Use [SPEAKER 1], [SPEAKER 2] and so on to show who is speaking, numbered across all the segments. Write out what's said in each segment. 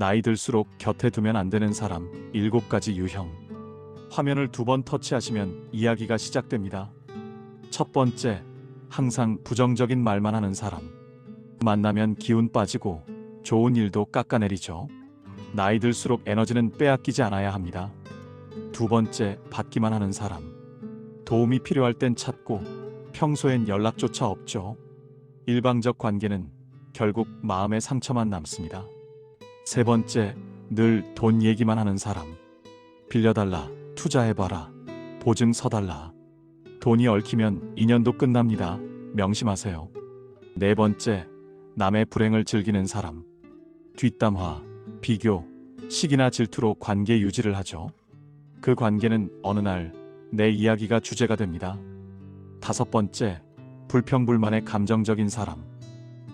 [SPEAKER 1] 나이 들수록 곁에 두면 안 되는 사람 일곱 가지 유형. 화면을 두 번 터치하시면 이야기가 시작됩니다. 첫 번째, 항상 부정적인 말만 하는 사람. 만나면 기운 빠지고 좋은 일도 깎아내리죠. 나이 들수록 에너지는 빼앗기지 않아야 합니다. 두 번째, 받기만 하는 사람. 도움이 필요할 땐 찾고 평소엔 연락조차 없죠. 일방적 관계는 결국 마음의 상처만 남습니다. 세 번째, 늘 돈 얘기만 하는 사람. 빌려달라, 투자해봐라, 보증 서달라. 돈이 얽히면 인연도 끝납니다. 명심하세요. 네 번째, 남의 불행을 즐기는 사람. 뒷담화, 비교, 시기나 질투로 관계 유지를 하죠. 그 관계는 어느 날 내 이야기가 주제가 됩니다. 다섯 번째, 불평불만의 감정적인 사람.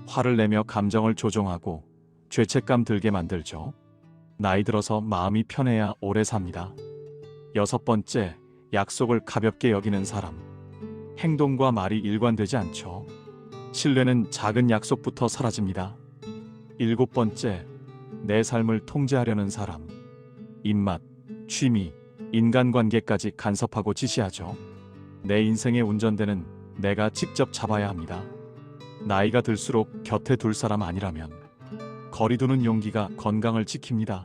[SPEAKER 1] 화를 내며 감정을 조종하고 죄책감 들게 만들죠. 나이 들어서 마음이 편해야 오래 삽니다. 여섯 번째, 약속을 가볍게 여기는 사람. 행동과 말이 일관되지 않죠. 신뢰는 작은 약속부터 사라집니다. 일곱 번째, 내 삶을 통제하려는 사람. 입맛, 취미, 인간관계까지 간섭하고 지시하죠. 내 인생의 운전대는 내가 직접 잡아야 합니다. 나이가 들수록 곁에 둘 사람 아니라면 거리두는 용기가 건강을 지킵니다.